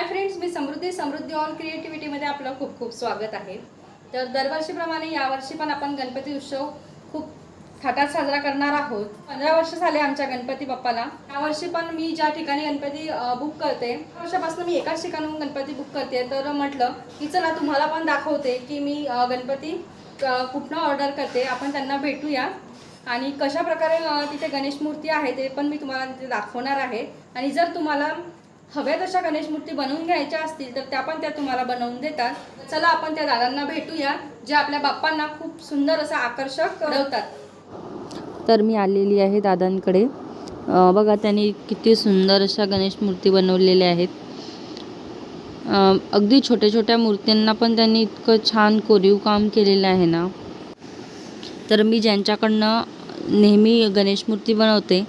Hi friends me Samruddhi Samruddhi on क्रिएटिव्हिटीमध्ये आपलं खूप खूप स्वागत आहे. तर दरवर्षीप्रमाणे यावर्षी पण आपण गणपती उत्सव खूप थाटात साजरा करणार आहोत. पंधरा वर्ष झाले आमच्या गणपती बाप्पाला. यावर्षी पण मी ज्या ठिकाणी गणपती बुक करते वर्षापासून मी एकाच ठिकाणून गणपती बुक करते. तर म्हटलं की चला तुम्हाला पण दाखवते की मी गणपती कुठनं ऑर्डर करते. आपण त्यांना भेटूया. आणि कशा प्रकारे तिथे गणेश मूर्ती आहे ते पण मी तुम्हाला तिथे दाखवणार आहे. आणि जर तुम्हाला हव्या तशा गणेश मूर्ती बनवून घ्यायच्या असतील तर त्या पण त्या तुम्हाला बनवून देतात. चला आपण त्या दादांना भेटूया जे आपल्या बाप्पांना खूप सुंदर असं आकर्षक करवतात तर मी आलेली आहे दादांकडे. बघा त्यांनी किती सुंदर अशा गणेश मूर्ती बनवलेल्या आहेत. अगदी छोट्या छोट्या मूर्त्यांना पण त्यांनी इतकं छान कोरीव काम केलेलं आहे ना. तर मी ज्यांच्याकडनं नेहमी गणेश मूर्ती बनवते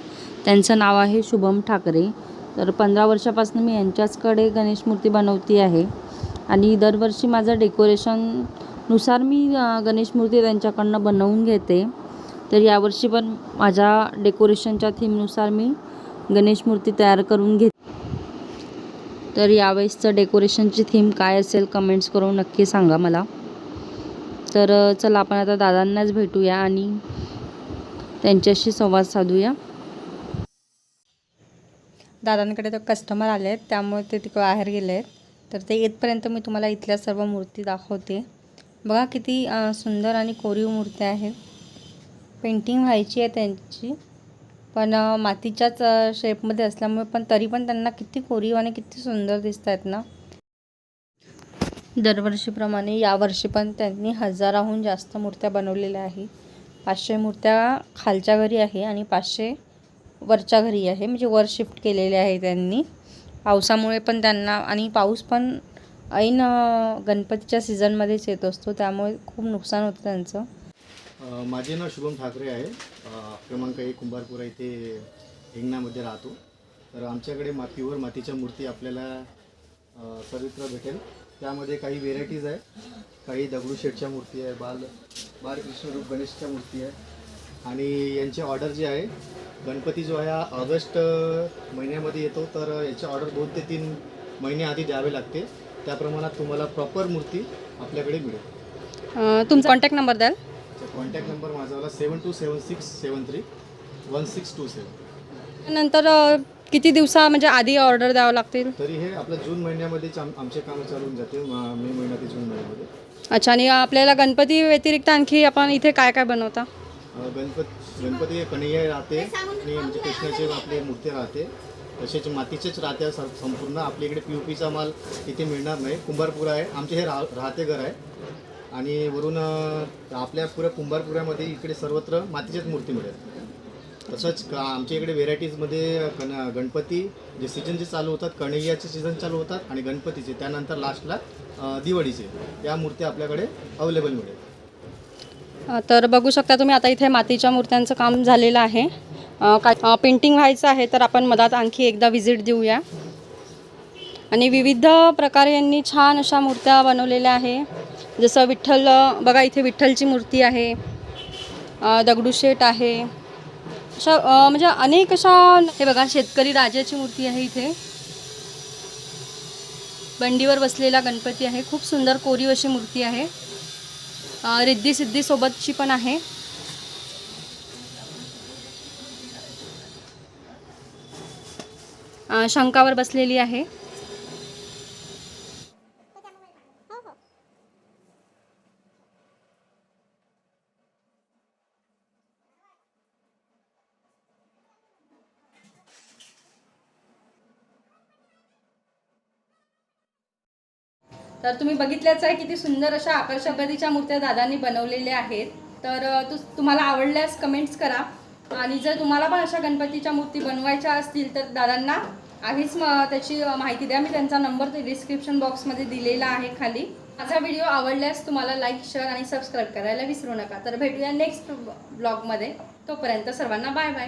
त्यांचं नाव आहे शुभम ठाकरे. तर पंधरा वर्षापासून मी यांच्याचकडे गणेश मूर्ती बनवती आहे. आणि दरवर्षी माझं डेकोरेशननुसार मी गणेश मूर्ती त्यांच्याकडनं बनवून घेते. तर यावर्षी पण माझ्या डेकोरेशनच्या थीमनुसार मी गणेश मूर्ती तयार करून घेते. तर यावेळेसचं डेकोरेशनची थीम काय असेल कमेंट्स करून नक्की सांगा मला. तर चला आपण आता दादांनाच भेटूया आणि त्यांच्याशी संवाद साधूया. दादांकडे तर कस्टमर आले आहेत त्यामुळे ते तिकडे बाहेर गेले आहेत तर ते येतपर्यंत मी तुम्हाला इथल्या सर्व मूर्ती दाखवते. बघा किती सुंदर आणि कोरीव मूर्त्या आहेत पेंटिंग व्हायची आहे त्यांची पण मातीच्याच शेपमध्ये असल्यामुळे पण तरी पण त्यांना किती कोरीव आणि किती सुंदर दिसत आहेत ना. दरवर्षीप्रमाणे यावर्षी पण त्यांनी हजाराहून जास्त मूर्त्या बनवलेल्या आहे. पाचशे मूर्त्या खालच्या घरी आहे आणि पाचशे वरच्या घरी आहे. म्हणजे वर शिफ्ट केलेले आहे त्यांनी. पावसामुळे पण त्यांना आणि पाऊस पण ऐन गणपतीच्या सीझनमध्येच येत असतो. त्यामुळे खूप नुकसान होतं त्यांचं. माझे नाव शुभम ठाकरे आहे. क्रमांक एक कुंभारपुरा इथे हिंगणामध्ये राहतो. तर आमच्याकडे मातीवर मातीच्या मूर्ती आपल्याला सर्वत्र भेटेल. त्यामध्ये काही व्हेरायटीज आहे. काही दगडूशेठच्या मूर्ती आहे बाल बालकृष्णरूप गणेशच्या मूर्ती आहे. आणि यांची ऑर्डर जी आहे गणपती जो आहे ऑगस्ट महिन्यामध्ये येतो तर याची ऑर्डर दोन ते तीन महिने आधी द्यावे लागते. त्या प्रमाणात तुम्हाला प्रॉपर मूर्ती आपल्याकडे मिळेल. तुमचा कॉन्टॅक्ट नंबर द्याल. कॉन्टॅक्ट नंबर माझा वाला seven two seven six seven three one six two seven. नंतर किती दिवसा म्हणजे आधी ऑर्डर द्यावं लागतील? तरी हे आपल्या जून महिन्यामध्येच आम आमचे कामं चालू होऊन जाते म- महिना ते जून महिन्यामध्ये. अच्छा आणि आपल्याला गणपती व्यतिरिक्त आणखी आपण इथे काय काय बनवता? गणपत गणपती कन्हैया राहते आणि म्हणजे कृष्णाचे आपले मूर्ती राहते. तसेच मातीचेच राहते संपूर्ण. आपल्या इकडे पी पीचा माल इथे मिळणार नाही. कुंभारपुरा आहे. आमचे हे रा राहते घर आहे. आणि वरून आपल्या पुऱ्या कुंभारपुऱ्यामध्ये इकडे सर्वत्र मातीच्याच मूर्ती मिळेल. तसंच का आमच्या इकडे व्हेरायटीजमध्ये कन गणपती जे सीजन जे चालू होतात कणैयाचे सीझन चालू होतात आणि गणपतीचे. त्यानंतर लास्टला दिवाळीचे. या मूर्ती आपल्याकडे अवेलेबल मिळेल. तर बघू शकता तुम्ही आता इथे मातीच्या मूर्त्यांचं काम झालेलं आहे. काय पेंटिंग व्हायचं आहे तर आपण मधात आणखी एकदा व्हिजिट देऊया. आणि विविध प्रकारे यांनी छान अशा मूर्त्या बनवलेल्या आहे. जसं विठ्ठल बघा इथे विठ्ठलची मूर्ती आहे. दगडूशेठ आहे. अशा म्हणजे अनेक अशा हे बघा शेतकरी राजाची मूर्ती आहे इथे. बंडीवर बसलेला गणपती आहे. खूप सुंदर कोरीव अशी मूर्ती आहे. रिद्धी सिद्धी सोबतची पण आहे. शंकावर बसलेली आहे. तर तुम्ही बघितल्याच आहे किती सुंदर अशा आकर्षक मूर्त्या दादांनी बनवलेल्या आहेत. तर तु तुम्हाला आवडल्यास कमेंट्स करा. आणि जर तुम्हाला पण अशा गणपतीच्या मूर्ती बनवायच्या असतील तर दादांना आधीच म त्याची माहिती द्या. मी त्यांचा नंबर डिस्क्रिप्शन बॉक्समध्ये दिलेला आहे खाली. माझा व्हिडिओ आवडल्यास तुम्हाला लाईक शेअर आणि सबस्क्राईब करायला विसरू नका. तर भेटूया नेक्स्ट ब्लॉगमध्ये तोपर्यंत सर्वांना बाय बाय